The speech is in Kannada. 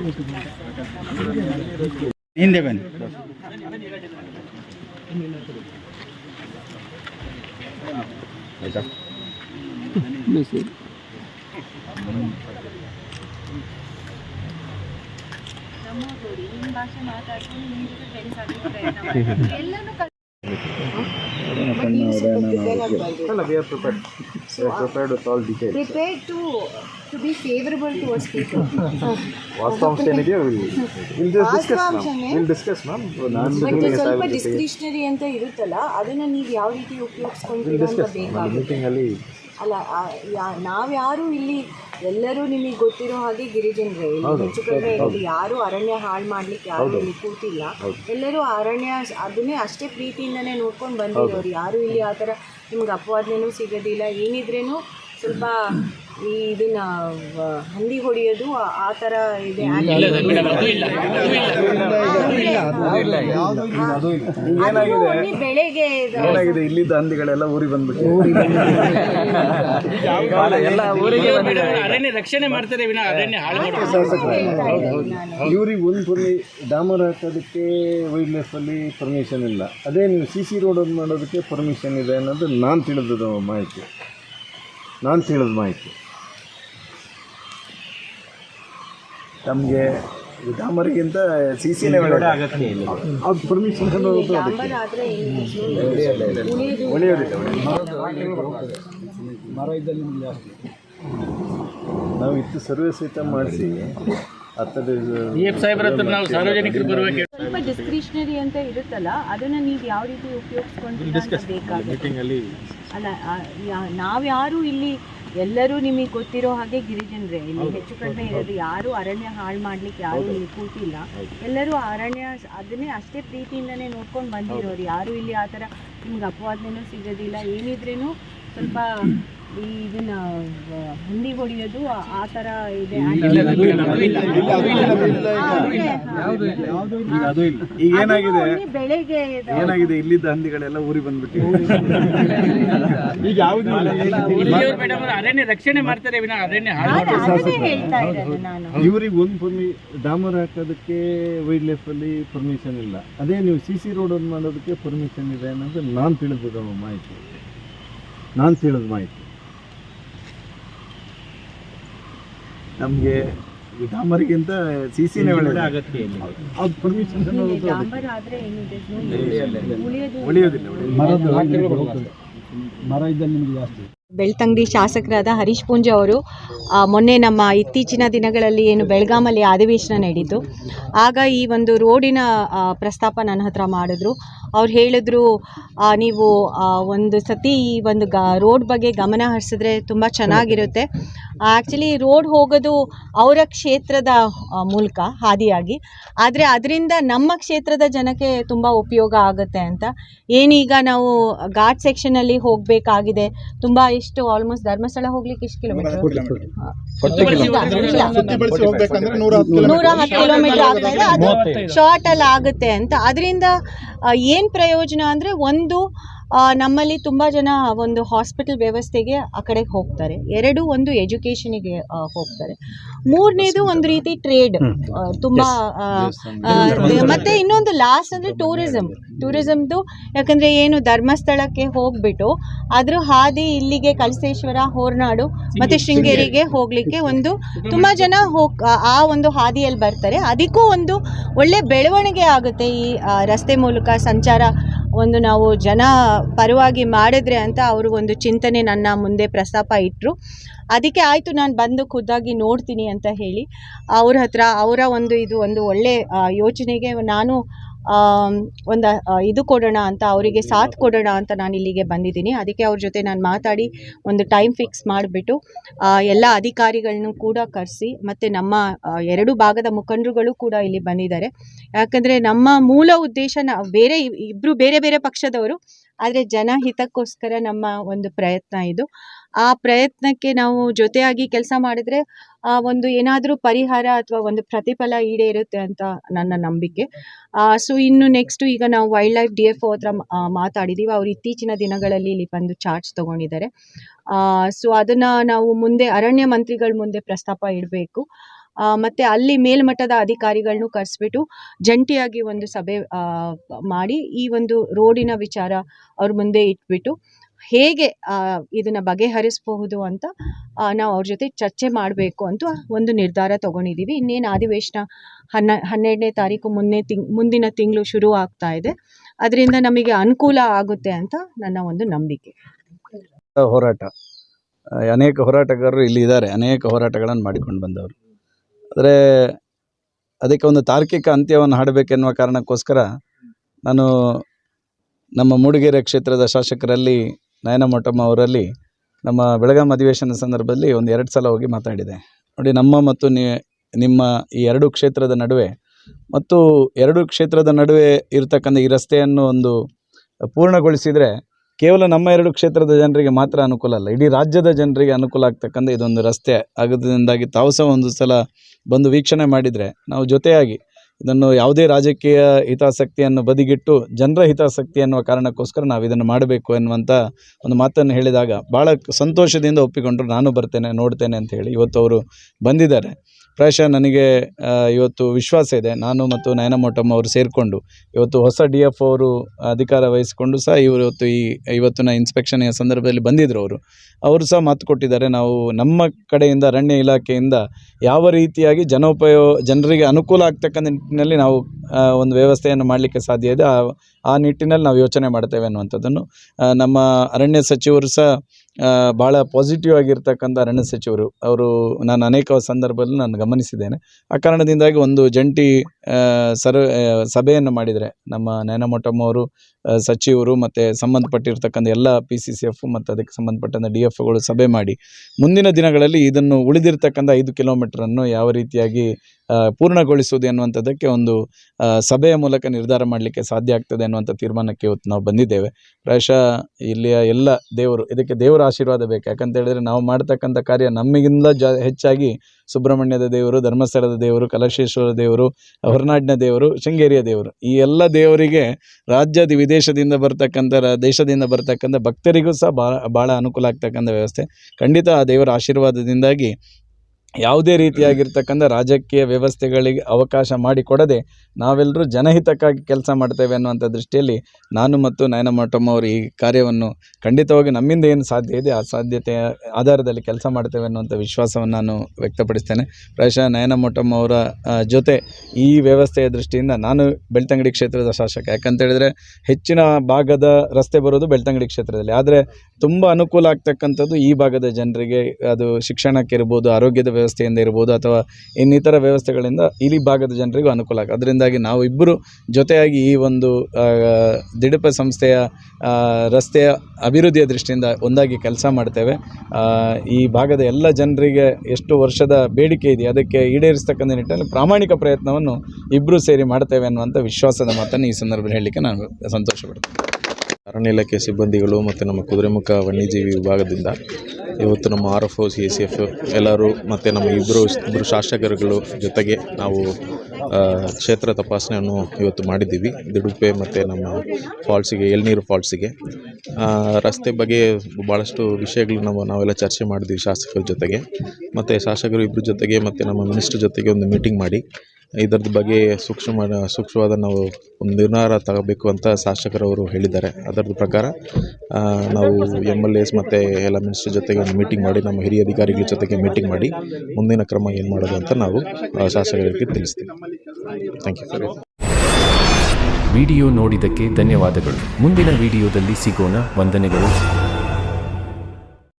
ನಮ್ಮ ಪಂಚಾಯತ್ ಅಧ್ಯಕ್ಷರು ಹಿಂದೆ ಬನ್ನಿ ಆಯ್ತಾ ನಮ್ಮೂರು ನಿಮ್ಮ ಭಾಷೆ ಮಾತಾಡ್ಕೊಂಡು ನಿಮ್ಮ ಜೊತೆ ಫ್ರೆಂಡ್ಸ್ ಆಗಲಿಕ್ಕೆ ಪ್ರಯತ್ನ ಮಾಡ್ತೀವಿ ಎಲ್ಲನೂ no, ಅಲ್ಲ we are prepared we are prepared with all details. prepared to to be favorable towards people. ವಾಸ್ತವಾಂಶ ಏನಿದೆಯೋ will discuss ma'am will discuss ma'am ಜೊತೆಗೆ ಸ್ವಲ್ಪ ಡಿಸ್ಕ್ರಿಷನರಿ ಅಂತ ಇರುತ್ತಲ್ಲ ಅದನ್ನ ನೀವು ಯಾವ ರೀತಿ ಉಪಯೋಗಿಸ್ಕೊಂತೀರ ಅಂತ ಬೇಕಾಗುತ್ತೆ. ಮೀಟಿಂಗಲ್ಲಿ ಅಲ್ಲ ನಾವ್ಯಾರು ಇಲ್ಲಿ ಎಲ್ಲರೂ ನಿಮಗೆ ಗೊತ್ತಿರೋ ಹಾಗೆ ಗಿರಿಜನರೇ. ಇಲ್ಲಿ ಹೆಚ್ಚು ಕಡಿಮೆ ಇಲ್ಲಿ ಯಾರು ಅರಣ್ಯ ಹಾಳು ಮಾಡ್ಲಿಕ್ಕೆ ಯಾರು ಇಲ್ಲಿ ಕೂತಿಲ್ಲ. ಎಲ್ಲರೂ ಅರಣ್ಯ ಅದನ್ನೇ ಅಷ್ಟೇ ಪ್ರೀತಿಯಿಂದನೇ ನೋಡ್ಕೊಂಡು ಬಂದಿರೋರು. ಯಾರು ಇಲ್ಲಿ ಆ ಥರ ನಿಮ್ಗೆ ಅಪವಾದನೇನೂ ಸಿಗೋದಿಲ್ಲ. ಏನಿದ್ರೇನು ಸ್ವಲ್ಪ ಈ ಇದನ್ನ ಹಂದಿ ಹೊಡೆಯೋದು ಆ- ಥರ ಇದೆ ಬೆಳೆಗೆ ಇದು- ಏನಾಗಿದೆ? ಇಲ್ಲಿದ್ದ ಹಂದಿಗಳೆಲ್ಲ ಊರಿಗೆ ಬಂದ್ಬಿಟ್ಟು ಎಲ್ಲ ಊರಿಗೆ ಅರಣ್ಯ ರಕ್ಷಣೆ ಮಾಡ್ತಾರೆ ವಿನ ಅರಣ್ಯ. ಇವ್ರಿಗೆ ಒಂದು ಪರ್ಮಿ ಡಾಮರ್ ಹಾಕೋದಕ್ಕೆ ವೈಲ್ಡ್ ಅಲ್ಲಿ ಪರ್ಮಿಷನ್ ಇಲ್ಲ. ಅದೇ ನೀವು ಸಿ ಸಿ ರೋಡ್ ಮಾಡೋದಕ್ಕೆ ಪರ್ಮಿಷನ್ ಇದೆ ಅನ್ನೋದು ನಾನು ತಿಳಿದ ಮಾಹಿತಿ. ನಾನು ತಿಳಿದ ಮಾಹಿತಿ. ತಮಗೆ ಡಾಮರಿಗಿಂತ ಸಿ ಸಿನೇ ಒಳ್ಳೆ ಅದು ಪರ್ಮಿಷನ್ ಡಾಂಬರ್ ಮರ ಉಳಿಯೋದಿಲ್ಲ ನಾವು ಇತ್ತು ಸರ್ವೆ ಸಹಿತ ಮಾಡಿಸಿ. ಸ್ವಲ್ಪ ಡಿಸ್ಕ್ರಿಷನರಿ ಅಂತ ಇರುತ್ತಲ್ಲ ಅದನ್ನ ನೀವು ಯಾವ ರೀತಿ ಅಲ್ಲ ನಾವ್ಯಾರು ಇಲ್ಲಿ ಎಲ್ಲರೂ ನಿಮಗೆ ಗೊತ್ತಿರೋ ಹಾಗೆ ಗಿರಿಜನರೇ. ಇಲ್ಲಿ ಹೆಚ್ಚು ಕಡಿಮೆ ಇರೋದು ಯಾರು ಅರಣ್ಯ ಹಾಳು ಮಾಡ್ಲಿಕ್ಕೆ ಯಾರು ಇಲ್ಲಿ ಕೂತಿಲ್ಲ. ಎಲ್ಲರೂ ಅರಣ್ಯ ಅದನ್ನೇ ಅಷ್ಟೇ ಪ್ರೀತಿಯಿಂದನೇ ನೋಡ್ಕೊಂಡು ಬಂದಿರೋರು. ಯಾರು ಇಲ್ಲಿ ಆ ಥರ ನಿಮ್ಗೆ ಅಪವಾದನೂ ಸಿಗೋದಿಲ್ಲ. ಏನಿದ್ರೇನು ಸ್ವಲ್ಪ ಈ ಇದನ್ನ ಹಂದಿ ಹೊಡೆಯೋದು ಆ- ತರ ಥರ ಇದೆ ಈಗ ಇಲ್ಲ ಈಗ ಏನಾಗಿದೆ only ಬೆಳೆಗೆ ಏನಾಗಿದೆ ಇಲ್ಲಿದ್ದ ಹಂದಿಗಳೆಲ್ಲ ಊರಿ ಬಂದ್ಬಿಟ್ಟು ಈಗ ಯಾವ್ದು ಅರಣ್ಯ ರಕ್ಷಣೆ ಮಾಡ್ತಾರೆ ಇವ್ರಿಗೆ ಒಂದು ಪರ್ಮಿ ಡಾಮರ್ ಹಾಕೋದಕ್ಕೆ ವೈಲ್ಡ್ ಲೈಫ್ ಅಲ್ಲಿ ಪರ್ಮಿಷನ್ ಇಲ್ಲ ಅದೇ ನೀವು ಸಿ ಸಿ ರೋಡ್ ಒಂದು ಮಾಡೋದಕ್ಕೆ ಪರ್ಮಿಷನ್ ಇದೆ ಅನ್ನೋದು ನಾನು ತಿಳಿದ ಮಾಹಿತಿ ನಾನು ತಿಳಿದ ಮಾಹಿತಿ ನಮಗೆ ಡಾಮರಿಗಿಂತ ಸಿ ಸಿನೇ ಅಗತ್ಯ ಅದು. ಪರ್ಮಿಷನ್ ಉಳಿಯೋದಿಲ್ಲ ಮರ ಇದ್ದಲ್ಲಿ ನಿಮಗೆ ಜಾಸ್ತಿ. ಬೆಳ್ತಂಗಡಿ ಶಾಸಕರಾದ ಹರೀಶ್ ಪೂಂಜ ಅವರು ಮೊನ್ನೆ ನಮ್ಮ ಇತ್ತೀಚಿನ ದಿನಗಳಲ್ಲಿ ಏನು ಬೆಳಗಾಮಲ್ಲಿ ಅಧಿವೇಶನ ನಡೀತು ಆಗ ಈ ಒಂದು ರೋಡಿನ ಪ್ರಸ್ತಾಪ ನನ್ನ ಹತ್ರ ಮಾಡಿದ್ರು. ಅವ್ರು ಹೇಳಿದ್ರು ನೀವು ಒಂದು ಸತಿ ಈ ಒಂದು ಗ ರೋಡ್ ಬಗ್ಗೆ ಗಮನ ಹರಿಸಿದ್ರೆ ತುಂಬ ಚೆನ್ನಾಗಿರುತ್ತೆ. ಆ್ಯಕ್ಚುಲಿ ರೋಡ್ ಹೋಗೋದು ಅವರ ಕ್ಷೇತ್ರದ ಮೂಲಕ ಹಾದಿಯಾಗಿ. ಆದರೆ ಅದರಿಂದ ನಮ್ಮ ಕ್ಷೇತ್ರದ ಜನಕ್ಕೆ ತುಂಬ ಉಪಯೋಗ ಆಗುತ್ತೆ ಅಂತ. ಏನೀಗ ನಾವು ಘಾಟ್ ಸೆಕ್ಷನಲ್ಲಿ ಹೋಗಬೇಕಾಗಿದೆ ತುಂಬ ಇಷ್ಟು ಆಲ್ಮೋಸ್ಟ್ ಧರ್ಮಸ್ಥಳ ಹೋಗ್ಲಿಕ್ಕೆ ಎಷ್ಟು ಕಿಲೋಮೀಟರ್ ನೂರ ಹತ್ತು ಕಿಲೋಮೀಟರ್ ಆಗ್ತಾ ಇದೆ ಅದು ಶಾರ್ಟ್ ಅಲ್ಲಿ ಆಗುತ್ತೆ ಅಂತ. ಅದರಿಂದ ಏನು ಪ್ರಯೋಜನ ಅಂದರೆ ಒಂದು ನಮ್ಮಲ್ಲಿ ತುಂಬ ಜನ ಒಂದು ಹಾಸ್ಪಿಟಲ್ ವ್ಯವಸ್ಥೆಗೆ ಆ ಕಡೆಗೆ ಹೋಗ್ತಾರೆ. ಎರಡು ಒಂದು ಎಜುಕೇಷನಿಗೆ ಹೋಗ್ತಾರೆ. ಮೂರನೇದು ಒಂದು ರೀತಿ ಟ್ರೇಡ್ ತುಂಬ ಮತ್ತೆ ಇನ್ನೊಂದು ಲಾಸ್ಟ್ ಅಂದರೆ ಟೂರಿಸಮ್ ಟೂರಿಸಮ್ದು ಯಾಕಂದರೆ ಏನು ಧರ್ಮಸ್ಥಳಕ್ಕೆ ಹೋಗ್ಬಿಟ್ಟು ಅದ್ರ ಹಾದಿ ಇಲ್ಲಿಗೆ ಕಳಸೇಶ್ವರ ಹೋರ್ನಾಡು ಮತ್ತು ಶೃಂಗೇರಿಗೆ ಹೋಗಲಿಕ್ಕೆ ಒಂದು ತುಂಬ ಜನ ಹೋಗ್ ಆ- ಆ ಒಂದು ಹಾದಿಯಲ್ಲಿ ಬರ್ತಾರೆ. ಅದಕ್ಕೂ ಒಂದು ಒಳ್ಳೆ ಬೆಳವಣಿಗೆ ಆಗುತ್ತೆ ಈ ರಸ್ತೆ ಮೂಲಕ ಸಂಚಾರ ಒಂದು ನಾವು ಜನ ಪರವಾಗಿ ಮಾಡಿದ್ರೆ ಅಂತ ಅವರು ಒಂದು ಚಿಂತನೆ ನನ್ನ ಮುಂದೆ ಪ್ರಸ್ತಾಪ ಇಟ್ಟರು ಅದಕ್ಕೆ ಆಯಿತು ನಾನು ಬಂದು ಖುದ್ದಾಗಿ ನೋಡ್ತೀನಿ ಅಂತ ಹೇಳಿ. ಅವ್ರ ಹತ್ರ ಅವರ ಒಂದು ಇದು ಒಂದು ಒಳ್ಳೆ ಆ, ಯೋಚನೆಗೆ ನಾನು ಒಂದು ಇದು ಕೊಡೋಣ ಅಂತ ಅವರಿಗೆ ಸಾಥ್ ಕೊಡೋಣ ಅಂತ ನಾನು ಇಲ್ಲಿಗೆ ಬಂದಿದ್ದೀನಿ. ಅದಕ್ಕೆ ಅವ್ರ ಜೊತೆ ನಾನು ಮಾತಾಡಿ ಒಂದು ಟೈಮ್ ಫಿಕ್ಸ್ ಮಾಡಿಬಿಟ್ಟು ಎಲ್ಲ ಅಧಿಕಾರಿಗಳನ್ನೂ ಕೂಡ ಕರೆಸಿ ಮತ್ತು ನಮ್ಮ ಎರಡು ಭಾಗದ ಮುಖಂಡರುಗಳು ಕೂಡ ಇಲ್ಲಿ ಬಂದಿದ್ದಾರೆ. ಯಾಕಂದರೆ ನಮ್ಮ ಮೂಲ ಉದ್ದೇಶ ಬೇರೆ ಇಬ್ಬರು ಬೇರೆ ಬೇರೆ ಪಕ್ಷದವರು ಆದರೆ ಜನ ಹಿತಕ್ಕೋಸ್ಕರ ನಮ್ಮ ಒಂದು ಪ್ರಯತ್ನ ಇದು. ಆ ಪ್ರಯತ್ನಕ್ಕೆ ನಾವು ಜೊತೆಯಾಗಿ ಕೆಲಸ ಮಾಡಿದ್ರೆ ಆ ಒಂದು ಏನಾದರೂ ಪರಿಹಾರ ಅಥವಾ ಒಂದು ಪ್ರತಿಫಲ ಈಡೇರುತ್ತೆ ಅಂತ ನನ್ನ ನಂಬಿಕೆ. ಸೊ ಇನ್ನು ನೆಕ್ಸ್ಟು ಈಗ ನಾವು ವೈಲ್ಡ್ ಲೈಫ್ ಡಿ ಎಫ್ ಹತ್ರ ಆ, ಮಾತಾಡಿದ್ದೀವಿ ಅವ್ರು ಇತ್ತೀಚಿನ ದಿನಗಳಲ್ಲಿ ಇಲ್ಲಿ ಬಂದು ಚಾರ್ಜ್ ತಗೊಂಡಿದ್ದಾರೆ. ಸೊ ಅದನ್ನು ನಾವು ಮುಂದೆ ಅರಣ್ಯ ಮಂತ್ರಿಗಳ ಮುಂದೆ ಪ್ರಸ್ತಾಪ ಇಡಬೇಕು. ಮತ್ತೆ ಅಲ್ಲಿ ಮೇಲ್ಮಟ್ಟದ ಅಧಿಕಾರಿಗಳನ್ನು ಕರೆಸ್ಬಿಟ್ಟು ಜಂಟಿಯಾಗಿ ಒಂದು ಸಭೆ ಮಾಡಿ ಈ ಒಂದು ರೋಡಿನ ವಿಚಾರ ಅವ್ರ ಮುಂದೆ ಇಟ್ಬಿಟ್ಟು ಹೇಗೆ ಇದನ್ನ ಬಗೆಹರಿಸಬಹುದು ಅಂತ ನಾವು ಅವ್ರ ಜೊತೆ ಚರ್ಚೆ ಮಾಡಬೇಕು ಅಂತ ಒಂದು ನಿರ್ಧಾರ ತಗೊಂಡಿದ್ದೀವಿ ಇನ್ನೇನು ಅಧಿವೇಶನ ಹನ್ನ, ಹನ್ನೆರಡನೇ ತಾರೀಕು ಮುನ್ನೆ ತಿಂಗ್, ಮುಂದಿನ ತಿಂಗಳು ಶುರು ಆಗ್ತಾ ಇದೆ. ಅದರಿಂದ ನಮಗೆ ಅನುಕೂಲ ಆಗುತ್ತೆ ಅಂತ ನನ್ನ ಒಂದು ನಂಬಿಕೆ. ಹೋರಾಟ. ಅನೇಕ ಹೋರಾಟಗಾರರು ಇಲ್ಲಿ ಇದ್ದಾರೆ. ಅನೇಕ ಹೋರಾಟಗಳನ್ನು ಮಾಡಿಕೊಂಡು ಬಂದವರು. ಆದರೆ ಅದಕ್ಕೆ ಒಂದು ತಾರ್ಕಿಕ ಅಂತ್ಯವನ್ನು ಹಾಡಬೇಕೆನ್ನುವ ಕಾರಣಕ್ಕೋಸ್ಕರ ನಾನು ನಮ್ಮ ಮೂಡಿಗೆರೆ ಕ್ಷೇತ್ರದ ಶಾಸಕರಲ್ಲಿ ನಯನ ಮೊಟ್ಟಮ್ಮ ಅವರಲ್ಲಿ ನಮ್ಮ ಬೆಳಗಾಂ ಅಧಿವೇಶನ ಸಂದರ್ಭದಲ್ಲಿ ಒಂದು ಎರಡು ಸಲ ಹೋಗಿ ಮಾತಾಡಿದೆ. ನೋಡಿ, ನಮ್ಮ ಮತ್ತು ನಿಮ್ಮ ಈ ಎರಡು ಕ್ಷೇತ್ರದ ನಡುವೆ ಮತ್ತು ಎರಡು ಕ್ಷೇತ್ರದ ನಡುವೆ ಇರತಕ್ಕಂಥ ಈ ರಸ್ತೆಯನ್ನು ಒಂದು ಪೂರ್ಣಗೊಳಿಸಿದರೆ ಕೇವಲ ನಮ್ಮ ಎರಡು ಕ್ಷೇತ್ರದ ಜನರಿಗೆ ಮಾತ್ರ ಅನುಕೂಲ ಅಲ್ಲ, ಇಡೀ ರಾಜ್ಯದ ಜನರಿಗೆ ಅನುಕೂಲ ಆಗ್ತಕ್ಕಂಥ ಇದೊಂದು ರಸ್ತೆ. ಆಗೋದ್ರಿಂದಾಗಿ ತಾವು ಸಹ ಒಂದು ಸಲ ಬಂದು ವೀಕ್ಷಣೆ ಮಾಡಿದರೆ ನಾವು ಜೊತೆಯಾಗಿ ಇದನ್ನು ಯಾವುದೇ ರಾಜಕೀಯ ಹಿತಾಸಕ್ತಿಯನ್ನು ಬದಿಗಿಟ್ಟು ಜನರ ಹಿತಾಸಕ್ತಿ ಅನ್ನುವ ಕಾರಣಕ್ಕೋಸ್ಕರ ನಾವು ಇದನ್ನು ಮಾಡಬೇಕು ಎನ್ನುವಂಥ ಒಂದು ಮಾತನ್ನು ಹೇಳಿದಾಗ ಭಾಳ ಸಂತೋಷದಿಂದ ಒಪ್ಪಿಕೊಂಡ್ರು ನಾನು ಬರ್ತೇನೆ, ನೋಡ್ತೇನೆ ಅಂತ ಹೇಳಿ ಇವತ್ತು ಅವರು ಬಂದಿದ್ದಾರೆ. ಪ್ರಾಯಶಃ ನನಗೆ ಇವತ್ತು ವಿಶ್ವಾಸ ಇದೆ. ನಾನು ಮತ್ತು ನಯನ ಮೊಟ್ಟಮ್ಮ ಅವರು ಸೇರಿಕೊಂಡು ಇವತ್ತು ಹೊಸ ಡಿ ಎಫ್ ಅವರು ಅಧಿಕಾರ ವಹಿಸಿಕೊಂಡು ಸಹ ಇವರು ಇವತ್ತು ಈ, ಇವತ್ತಿನ ಇನ್ಸ್ಪೆಕ್ಷನ್ ಸಂದರ್ಭದಲ್ಲಿ ಬಂದಿದ್ದರು ಅವರು. ಅವರು ಸಹ ಮಾತು ಕೊಟ್ಟಿದ್ದಾರೆ, ನಾವು ನಮ್ಮ ಕಡೆಯಿಂದ ಅರಣ್ಯ ಇಲಾಖೆಯಿಂದ ಯಾವ ರೀತಿಯಾಗಿ ಜನೋಪಯೋ, ಜನರಿಗೆ ಅನುಕೂಲ ಆಗ್ತಕ್ಕಂಥ ನಿಟ್ಟಿನಲ್ಲಿ ನಾವು ಒಂದು ವ್ಯವಸ್ಥೆಯನ್ನು ಮಾಡಲಿಕ್ಕೆ ಸಾಧ್ಯ ಇದೆ. ಆ ನಿಟ್ಟಿನಲ್ಲಿ ನಾವು ಯೋಚನೆ ಮಾಡ್ತೇವೆ ಅನ್ನುವಂಥದ್ದನ್ನು ನಮ್ಮ ಅರಣ್ಯ ಸಚಿವರು ಸಹ ಭಾಳ ಪಾಸಿಟಿವ್ ಆಗಿರ್ತಕ್ಕಂಥ ಅರಣ್ಯ ಸಚಿವರು. ಅವರು ನಾನು ಅನೇಕ ಸಂದರ್ಭದಲ್ಲಿ ನಾನು ಗಮನಿಸಿದ್ದೇನೆ. ಆ ಕಾರಣದಿಂದಾಗಿ ಒಂದು ಜಂಟಿ ಸರ್ ಸಭೆಯನ್ನು ಮಾಡಿದರೆ ನಮ್ಮ ನಯನಮೊಟ್ಟಮ್ಮ ಅವರು ಸಚಿವರು ಮತ್ತು ಸಂಬಂಧಪಟ್ಟಿರ್ತಕ್ಕಂಥ ಎಲ್ಲ ಪಿ ಸಿ ಸಿ ಎಫ್ ಮತ್ತು ಅದಕ್ಕೆ ಸಂಬಂಧಪಟ್ಟಂಥ ಡಿ ಎಫ್ಗಳು ಸಭೆ ಮಾಡಿ ಮುಂದಿನ ದಿನಗಳಲ್ಲಿ ಇದನ್ನು ಉಳಿದಿರ್ತಕ್ಕಂಥ ಐದು ಕಿಲೋಮೀಟ್ರನ್ನು ಯಾವ ರೀತಿಯಾಗಿ ಪೂರ್ಣಗೊಳಿಸುವುದು ಎನ್ನುವಂಥದ್ದಕ್ಕೆ ಒಂದು ಸಭೆಯ ಮೂಲಕ ನಿರ್ಧಾರ ಮಾಡಲಿಕ್ಕೆ ಸಾಧ್ಯ ಆಗ್ತದೆ ಅನ್ನುವಂಥ ತೀರ್ಮಾನಕ್ಕೆ ಇವತ್ತು ನಾವು ಬಂದಿದ್ದೇವೆ. ಪ್ರಾಯಶಃ ಇಲ್ಲಿಯ ಎಲ್ಲ ದೇವರು, ಇದಕ್ಕೆ ದೇವರ ಆಶೀರ್ವಾದ ಬೇಕು. ಯಾಕಂತ ಹೇಳಿದ್ರೆ ನಾವು ಮಾಡ್ತಕ್ಕಂಥ ಕಾರ್ಯ ನಮಗಿಂತ ಜ, ಹೆಚ್ಚಾಗಿ ಸುಬ್ರಹ್ಮಣ್ಯದ ದೇವರು, ಧರ್ಮಸ್ಥಳದ ದೇವರು, ಕಲಶೇಶ್ವರ ದೇವರು, ಹೊರನಾಡಿನ ದೇವರು, ಶೃಂಗೇರಿಯ ದೇವರು. ಈ ಎಲ್ಲ ದೇವರಿಗೆ ರಾಜ್ಯದ ವಿದೇಶದಿಂದ ಬರ್ತಕ್ಕಂಥ ದೇಶದಿಂದ ಬರ್ತಕ್ಕಂಥ ಭಕ್ತರಿಗೂ ಸಹ ಭಾಳ ಭಾಳ ಅನುಕೂಲ ಆಗ್ತಕ್ಕಂಥ ವ್ಯವಸ್ಥೆ. ಖಂಡಿತ ಆ ದೇವರ ಆಶೀರ್ವಾದದಿಂದಾಗಿ ಯಾವುದೇ ರೀತಿಯಾಗಿರ್ತಕ್ಕಂಥ ರಾಜಕೀಯ ವ್ಯವಸ್ಥೆಗಳಿಗೆ ಅವಕಾಶ ಮಾಡಿಕೊಡದೆ ನಾವೆಲ್ಲರೂ ಜನಹಿತಕ್ಕಾಗಿ ಕೆಲಸ ಮಾಡ್ತೇವೆ ಅನ್ನುವಂಥ ದೃಷ್ಟಿಯಲ್ಲಿ ನಾನು ಮತ್ತು ನಯನ ಮೊಟ್ಟಮ್ಮ ಅವರು ಈ ಕಾರ್ಯವನ್ನು ಖಂಡಿತವಾಗಿ ನಮ್ಮಿಂದ ಏನು ಸಾಧ್ಯ ಇದೆ, ಆ ಸಾಧ್ಯತೆಯ ಆಧಾರದಲ್ಲಿ ಕೆಲಸ ಮಾಡ್ತೇವೆ ಅನ್ನುವಂಥ ವಿಶ್ವಾಸವನ್ನು ನಾನು ವ್ಯಕ್ತಪಡಿಸ್ತೇನೆ. ಪ್ರಾಯಶಃ ನಯನ ಮೊಟ್ಟಮ್ಮ ಅವರ ಜೊತೆ ಈ ವ್ಯವಸ್ಥೆಯ ದೃಷ್ಟಿಯಿಂದ ನಾನು ಬೆಳ್ತಂಗಡಿ ಕ್ಷೇತ್ರದ ಶಾಸಕ. ಯಾಕಂತ ಹೇಳಿದ್ರೆ ಹೆಚ್ಚಿನ ಭಾಗದ ರಸ್ತೆ ಬರೋದು ಬೆಳ್ತಂಗಡಿ ಕ್ಷೇತ್ರದಲ್ಲಿ. ಆದರೆ ತುಂಬ ಅನುಕೂಲ ಆಗ್ತಕ್ಕಂಥದ್ದು ಈ ಭಾಗದ ಜನರಿಗೆ ಅದು ಶಿಕ್ಷಣಕ್ಕೆ ಇರ್ಬೋದು, ಆರೋಗ್ಯದ ವ್ಯವಸ್ಥೆಯಿಂದ ಇರ್ಬೋದು ಅಥವಾ ಇನ್ನಿತರ ವ್ಯವಸ್ಥೆಗಳಿಂದ ಇಲ್ಲಿ ಭಾಗದ ಜನರಿಗೂ ಅನುಕೂಲ ಆಗ ಅದರಿಂದಾಗಿ ನಾವು ಇಬ್ಬರು ಜೊತೆಯಾಗಿ ಈ ಒಂದು ದಿಡಪ ಸಂಸ್ಥೆಯ ರಸ್ತೆಯ ಅಭಿವೃದ್ಧಿಯ ದೃಷ್ಟಿಯಿಂದ ಒಂದಾಗಿ ಕೆಲಸ ಮಾಡ್ತೇವೆ. ಈ ಭಾಗದ ಎಲ್ಲ ಜನರಿಗೆ ಎಷ್ಟು ವರ್ಷದ ಬೇಡಿಕೆ ಇದೆ, ಅದಕ್ಕೆ ಈಡೇರಿಸ್ತಕ್ಕಂಥ ನಿಟ್ಟಿನಲ್ಲಿ ಪ್ರಾಮಾಣಿಕ ಪ್ರಯತ್ನವನ್ನು ಇಬ್ಬರೂ ಸೇರಿ ಮಾಡ್ತೇವೆ ಅನ್ನುವಂಥ ವಿಶ್ವಾಸದ ಮಾತನ್ನು ಈ ಸಂದರ್ಭದಲ್ಲಿ ಹೇಳಲಿಕ್ಕೆ ನಾನು ಸಂತೋಷ ಪಡ್ತೇನೆ ಅರಣ್ಯ ಇಲಾಖೆ ಸಿಬ್ಬಂದಿಗಳು ಮತ್ತು ನಮ್ಮ ಕುದುರೆಮುಖ ವನ್ಯಜೀವಿ ವಿಭಾಗದಿಂದ ಇವತ್ತು ನಮ್ಮ R F O C S F, ಎಲ್ಲರೂ ಮತ್ತು ನಮ್ಮ ಇಬ್ಬರು ಇಬ್ಬರು ಶಾಸಕರುಗಳು ಜೊತೆಗೆ ನಾವು ಕ್ಷೇತ್ರ ತಪಾಸಣೆಯನ್ನು ಇವತ್ತು ಮಾಡಿದ್ದೀವಿ. ದುಡುಪೆ ಮತ್ತು ನಮ್ಮ ಫಾಲ್ಸಿಗೆ, ಎಳ್ನೀರು ಫಾಲ್ಸಿಗೆ. ರಸ್ತೆ ಬಗ್ಗೆ ಭಾಳಷ್ಟು ವಿಷಯಗಳು ನಾವು, ನಾವೆಲ್ಲ ಚರ್ಚೆ ಮಾಡಿದ್ವಿ ಶಾಸಕರ ಜೊತೆಗೆ. ಮತ್ತು ಶಾಸಕರು ಇಬ್ಬರ ಜೊತೆಗೆ ಮತ್ತು ನಮ್ಮ ಮಿನಿಸ್ಟ್ರ್ ಜೊತೆಗೆ ಒಂದು ಮೀಟಿಂಗ್ ಮಾಡಿ ಇದರದ ಬಗ್ಗೆ ಸೂಕ್ಷ್ಮ, ಸೂಕ್ಷ್ಮವಾದ ನಾವು ಒಂದು ನಿರ್ಧಾರ ತಗೋಬೇಕು ಅಂತ ಶಾಸಕರವರು ಹೇಳಿದ್ದಾರೆ. ಅದರ ಪ್ರಕಾರ ನಾವು ಎಂ ಎಲ್ ಎಸ್ ಮತ್ತು ಎಲ್ಲ ಮಿನಿಸ್ಟರ್ ಜೊತೆಗೆ ಒಂದು ಮೀಟಿಂಗ್ ಮಾಡಿ, ನಮ್ಮ ಹಿರಿಯ ಅಧಿಕಾರಿಗಳ ಜೊತೆಗೆ ಮೀಟಿಂಗ್ ಮಾಡಿ, ಮುಂದಿನ ಕ್ರಮ ಏನು ಮಾಡೋದು ಅಂತ ನಾವು ಶಾಸಕರಿಗೆ ತಿಳಿಸ್ತೀವಿ. ಥ್ಯಾಂಕ್ ಯು ವಿಡಿಯೋ ನೋಡಿದ್ದಕ್ಕೆ ಧನ್ಯವಾದಗಳು. ಮುಂದಿನ ವಿಡಿಯೋದಲ್ಲಿ ಸಿಗೋಣ. ವಂದನೆಗಳು.